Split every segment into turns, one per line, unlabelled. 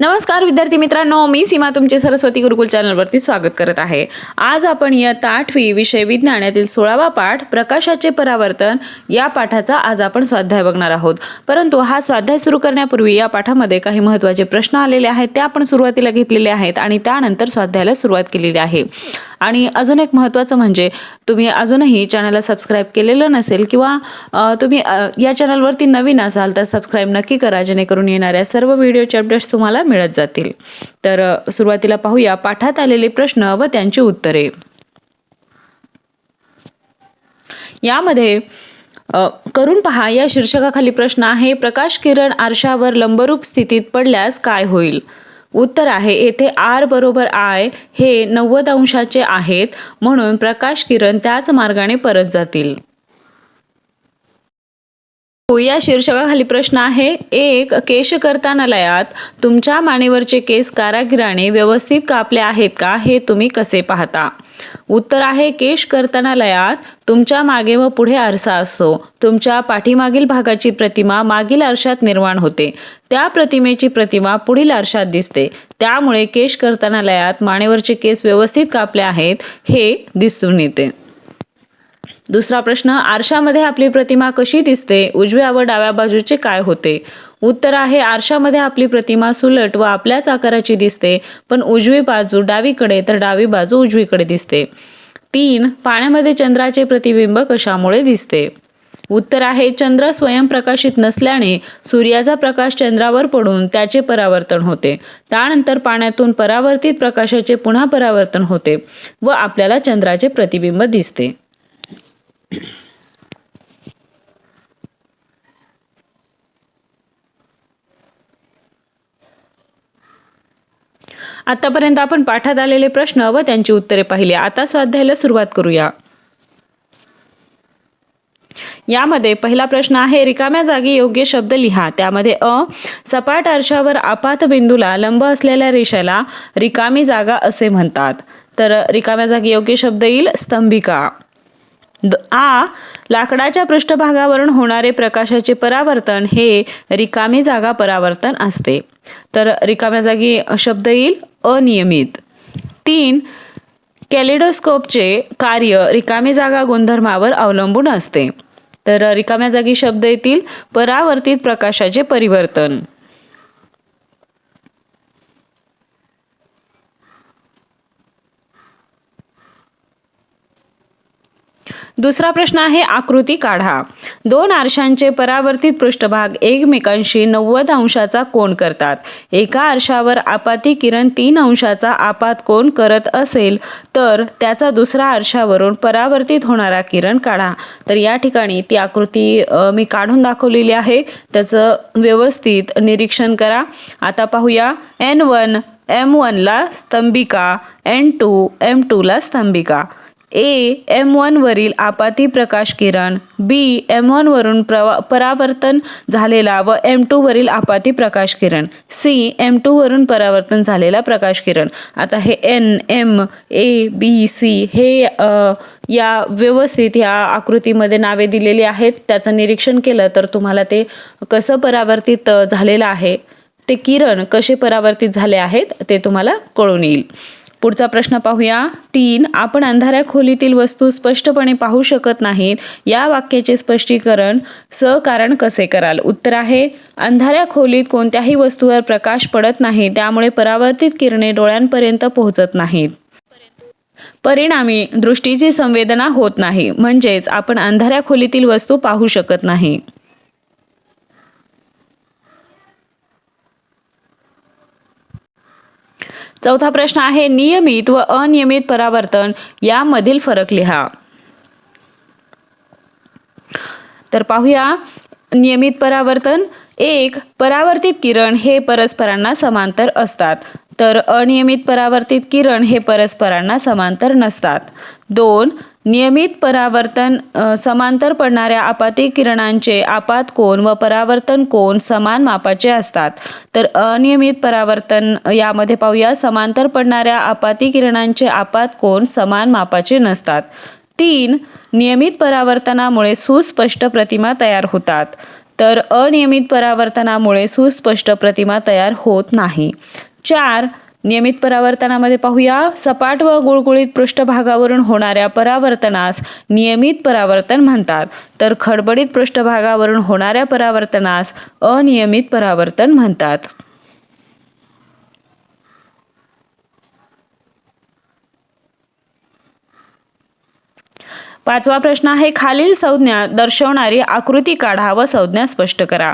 नमस्कार विद्यार्थी मित्रांनो. मी सीमा तुमचे सरस्वती गुरुकुल चॅनलवरती स्वागत करत आहे. आज आपण इयत्ता आठवी विषय विज्ञानातील सोळावा पाठ प्रकाशाचे परावर्तन या पाठाचा आज आपण स्वाध्याय बघणार आहोत. परंतु हा स्वाध्याय सुरू करण्यापूर्वी या पाठामध्ये काही महत्त्वाचे प्रश्न आलेले आहेत ते आपण सुरुवातीला घेतलेले आहेत आणि त्यानंतर स्वाध्यायाला सुरुवात केलेली आहे. आणि अजून एक महत्त्वाचं म्हणजे तुम्ही अजूनही चॅनलला सबस्क्राईब केलेलं नसेल किंवा तुम्ही या चॅनलवरती नवीन असाल तर सबस्क्राईब नक्की करा जेणेकरून येणाऱ्या सर्व व्हिडिओचे अपडेट्स तुम्हाला मिळत जातील. तर सुरुवातीला पाहूया. पाठात आलेले प्रश्न व त्यांची उत्तरे. यामध्ये करून पहा. या शीर्षकाखाली प्रश्न आहे प्रकाश किरण आरशावर लंबरूप स्थितीत पडल्यास काय होईल? उत्तर आहे येथे आर बरोबर आय हे नव्वद अंशाचे आहेत म्हणून प्रकाश किरण त्याच मार्गाने परत जातील. या शीर्षकाखाली प्रश्न आहे एक केश करतानालयात तुमच्या मानेवरचे केस कारागिराने व्यवस्थित कापले आहेत का हे तुम्ही कसे पाहता? उत्तर आहे केश कर्तनालयात तुमच्या मागे व पुढे आरसा असतो तुमच्या पाठीमागील भागाची प्रतिमा मागील आरशात निर्माण होते. त्या प्रतिमेची प्रतिमा पुढील आरशात दिसते. त्यामुळे केश कर्तनालयात मानेवरचे केस व्यवस्थित कापले आहेत हे दिसून येते. दुसरा प्रश्न आरशामध्ये आपली प्रतिमा कशी दिसते? उजव्या व डाव्या बाजूचे काय होते? उत्तर आहे आरशामध्ये आपली प्रतिमा सुलट व आपल्याच आकाराची दिसते पण उजवी बाजू डावीकडे तर डावी बाजू उजवीकडे दिसते. तीन पाण्यामध्ये चंद्राचे प्रतिबिंब कशामुळे दिसते? उत्तर आहे चंद्र स्वयंप्रकाशित नसल्याने सूर्याचा प्रकाश चंद्रावर पडून त्याचे परावर्तन होते. त्यानंतर पाण्यातून परावर्तित प्रकाशाचे पुन्हा परावर्तन होते व आपल्याला चंद्राचे प्रतिबिंब दिसते. आतापर्यंत आपण पाठात आलेले प्रश्न व त्यांची उत्तरे पाहिली. आता स्वाध्यायाला सुरुवात करूया. यामध्ये पहिला प्रश्न आहे रिकाम्या जागी योग्य शब्द लिहा. त्यामध्ये अ सपाट आरशावर आपात बिंदूला लंब असलेल्या रेषेला रिकामी जागा असे म्हणतात. तर रिकाम्या जागी योग्य शब्द येईल स्तंभिका. आ लाकडाच्या पृष्ठभागावरून होणारे प्रकाशाचे परावर्तन हे रिकामी जागा परावर्तन असते. तर रिकाम्या जागी शब्द येईल अनियमित. तीन कॅलिडोस्कोपचे कार्य रिकामी जागा गुणधर्मावर अवलंबून असते. तर रिकाम्या जागी शब्द येतील परावर्तित प्रकाशाचे परिवर्तन. दुसरा प्रश्न आहे आकृती काढा. दोन आरशांचे परावर्तित पृष्ठभाग एकमेकांशी नव्वद अंशाचा कोण करतात. एका आरशावर आपाती किरण तीन अंशाचा आपात कोण करत असेल तर त्याचा दुसरा आरशावरून परावर्तित होणारा किरण काढा. तर या ठिकाणी ती आकृती मी काढून दाखवलेली आहे. त्याचं व्यवस्थित निरीक्षण करा. आता पाहूया. एन वन एम वनला स्तंभिका एन टू एम टूला स्तंभिका. ए एम वनवरील आपाती प्रकाश किरण बी एम वनवरून प्रवा परावर्तन झालेला व एम टूवरील आपाती प्रकाश किरण सी एम टूवरून परावर्तन झालेला प्रकाश किरण. आता हे N M A B C हे या व्यवस्थित या आकृतीमध्ये नावे दिलेली आहेत. त्याचं निरीक्षण केलं तर तुम्हाला ते कसं परावर्तित झालेलं आहे ते किरण कसे परावर्तित झाले आहेत ते तुम्हाला कळून येईल. पुढचा प्रश्न पाहूया. तीन आपण अंधाऱ्या खोलीतील वस्तू स्पष्टपणे पाहू शकत नाहीत. या वाक्याचे स्पष्टीकरण सकारण कसे कराल? उत्तर आहे अंधाऱ्या खोलीत कोणत्याही वस्तूवर प्रकाश पडत नाही त्यामुळे परावर्तित किरणे डोळ्यांपर्यंत पोहोचत नाहीत. परिणामी दृष्टीची संवेदना होत नाही म्हणजेच आपण अंधाऱ्या खोलीतील वस्तू पाहू शकत नाही. चौथा प्रश्न आहे नियमित व अनियमित परावर्तन यामधील फरक लिहा. तर पाहूया नियमित परावर्तन एक परावर्तित किरण हे परस्परांना समांतर असतात. तर अनियमित परावर्तित किरण हे परस्परांना समांतर नसतात. दोन नियमित परावर्तन समांतर पडणाऱ्या आपाती किरणांचे आपात कोन व परावर्तन कोन समान मापाचे असतात. तर अनियमित परावर्तन यामध्ये पाहूया समांतर पडणाऱ्या आपाती किरणांचे आपात कोन समान मापाचे नसतात. तीन नियमित परावर्तनामुळे सुस्पष्ट प्रतिमा तयार होतात. तर अनियमित परावर्तनामुळे सुस्पष्ट प्रतिमा तयार होत नाही. चार नियमित परावर्तनामध्ये पाहूया. सपाट व गुळगुळीत पृष्ठभागावरून होणाऱ्या परावर्तनास नियमित परावर्तन म्हणतात. तर खडबडीत पृष्ठभागावरून होणाऱ्या परावर्तनास अनियमित परावर्तन म्हणतात. पाचवा प्रश्न आहे खालील संज्ञा दर्शवणारी आकृती काढा व संज्ञा स्पष्ट करा.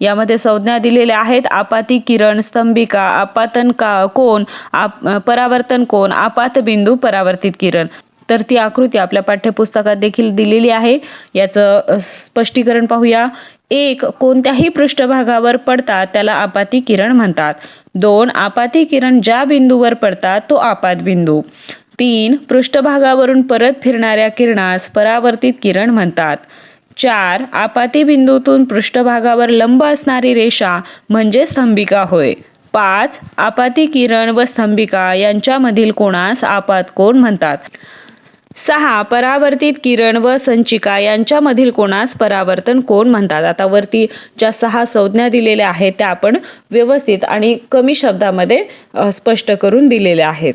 यामध्ये संज्ञा दिलेल्या आहेत आपाती किरण स्तंभिका आपातन का कोण आप परावर्तन कोण आपात बिंदू परावर्तित किरण. तर ती आकृती आपल्या पाठ्यपुस्तकात देखील दिलेली आहे. याचं स्पष्टीकरण पाहूया. एक कोणत्याही पृष्ठभागावर पडतात त्याला आपाती किरण म्हणतात. दोन आपाती किरण ज्या बिंदूवर पडतात तो आपात बिंदू. तीन पृष्ठभागावरून परत फिरणाऱ्या किरणास परावर्तित किरण म्हणतात. चार आपाती बिंदूतून पृष्ठभागावर लंब असणारी रेषा म्हणजे स्तंभिका होय. पाच आपाती किरण व स्तंभिका यांच्यामधील कोणास आपात कोण म्हणतात? सहा परावर्तित किरण व संचिका यांच्यामधील कोणास परावर्तन कोण म्हणतात? आता वरती ज्या सहा संज्ञा दिलेल्या आहेत त्या आपण व्यवस्थित आणि कमी शब्दामध्ये स्पष्ट करून दिलेल्या आहेत.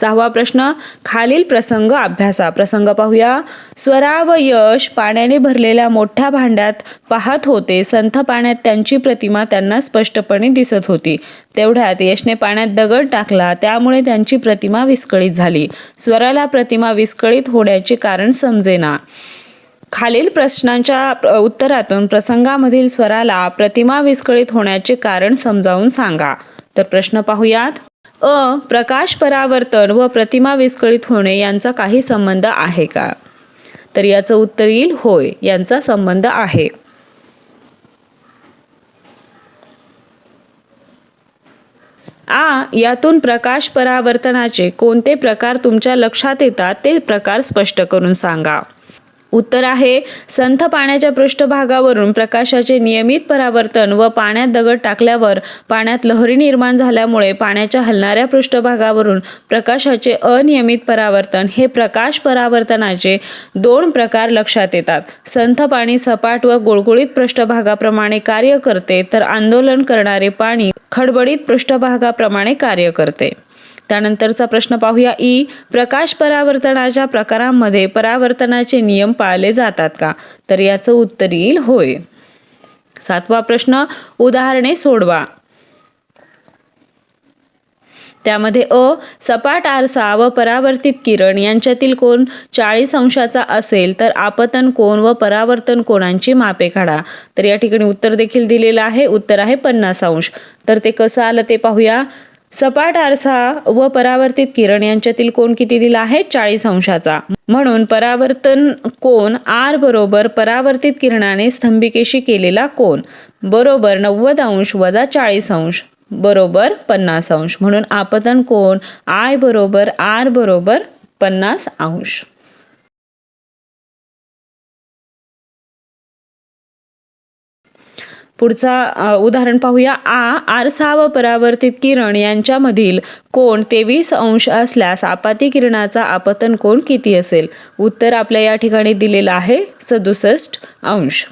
सहावा प्रश्न खालील प्रसंग अभ्यासा. प्रसंग पाहूया. स्वरा व यश पाण्याने भरलेल्या मोठ्या भांड्यात पाहत होते. संथ पाण्यात त्यांची प्रतिमा त्यांना स्पष्टपणे दिसत होती. तेवढ्यात यशने पाण्यात दगड टाकला. त्यामुळे त्यांची प्रतिमा विस्कळीत झाली. स्वराला प्रतिमा विस्कळीत होण्याचे कारण समजेना. खालील प्रश्नांच्या उत्तरातून प्रसंगामधील स्वराला प्रतिमा विस्कळीत होण्याचे कारण समजावून सांगा. तर प्रश्न पाहूयात. अ प्रकाश परावर्तन व प्रतिमा विस्कळीत होणे यांचा काही संबंध आहे का? तर याचं उत्तर येईल होय यांचा संबंध आहे. आ यातून प्रकाश परावर्तनाचे कोणते प्रकार तुमच्या लक्षात येतात ते प्रकार स्पष्ट करून सांगा. उत्तर आहे संथ पाण्याच्या पृष्ठभागावरून प्रकाशाचे नियमित परावर्तन व पाण्यात दगड टाकल्यावर पाण्यात लहरी निर्माण झाल्यामुळे पाण्याच्या हलणाऱ्या पृष्ठभागावरून प्रकाशाचे अनियमित परावर्तन हे प्रकाश परावर्तनाचे दोन प्रकार लक्षात येतात. संथ पाणी सपाट व गुळगुळीत पृष्ठभागाप्रमाणे कार्य करते तर आंदोलन करणारे पाणी खडबडीत पृष्ठभागाप्रमाणे कार्य करते. त्यानंतरचा प्रश्न पाहूया. ई. प्रकाश परावर्तनाच्या प्रकारांमध्ये परावर्तनाचे नियम पाळले जातात का? तर याचं उत्तर येईल होय. सातवा प्रश्न उदाहरणे सोडवा. त्यामध्ये अ सपाट आरसा व परावर्तित किरण यांच्यातील कोण चाळीस अंशाचा असेल तर आपतन कोण व परावर्तन कोणांची मापे काढा. तर या ठिकाणी उत्तर देखील दिलेलं आहे. उत्तर आहे पन्नास अंश. तर ते कसं आलं ते पाहूया. सपाट आरसा व परावर्तित किरण यांच्यातील कोण किती दिला आहे? चाळीस अंशाचा. म्हणून परावर्तन कोण आर बरोबर परावर्तित किरणाने स्तंभिकेशी केलेला कोण बरोबर नव्वद अंश वजा चाळीस अंश. बरोबर पन्नास अंश. म्हणून आपतन कोण आय बरोबर आर बरोबर पन्नास अंश. पुढचा उदाहरण पाहूया. आ आरसा व परावर्तित किरण यांच्यामधील कोण तेवीस अंश असल्यास आपाती किरणाचा आपतन कोण किती असेल? उत्तर आपल्या या ठिकाणी दिलेलं आहे सदुसष्ट अंश.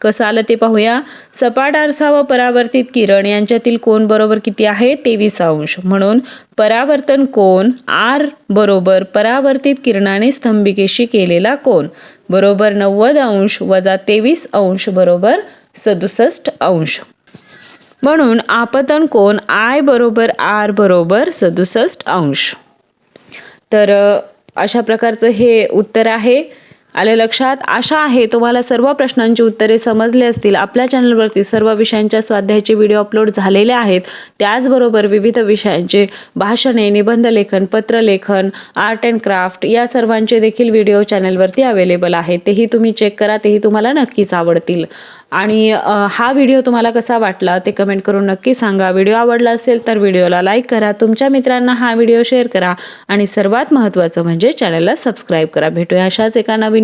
कसं आलं ते पाहूया. सपाट आरसा व परावर्तित किरण यांच्यातील कोण बरोबर किती आहे? तेवीस अंश. म्हणून परावर्तन कोण आर बरोबर परावर्तित किरणाने स्तंभिकेशी केलेला कोण बरोबर नव्वद अंश वजा तेवीस अंश बरोबर सदुसष्ट अंश. म्हणून आपतन कोण आय बरोबर आर बरोबर सदुसष्ट अंश. तर अशा प्रकारचं हे उत्तर आहे. आले लक्षात? आशा आहे तुम्हाला सर्व प्रश्नांची उत्तरे समजले असतील. आपल्या चॅनलवरती सर्व विषयांच्या स्वाध्यायाचे व्हिडिओ अपलोड झालेले आहेत. त्याचबरोबर विविध विषयांचे भाषणे निबंध लेखन पत्रलेखन आर्ट अँड क्राफ्ट या सर्वांचे देखील व्हिडिओ चॅनलवरती अवेलेबल आहेत. तेही तुम्ही चेक करा तेही तुम्हाला नक्कीच आवडतील. आणि हा व्हिडिओ तुम्हाला कसा वाटला ते कमेंट करून नक्की सांगा. व्हिडिओ आवडला असेल तर व्हिडिओला लाईक करा तुमच्या मित्रांना हा व्हिडिओ शेअर करा आणि सर्वात महत्त्वाचं म्हणजे चॅनलला सबस्क्राईब करा. भेटूया अशाच एका नवीन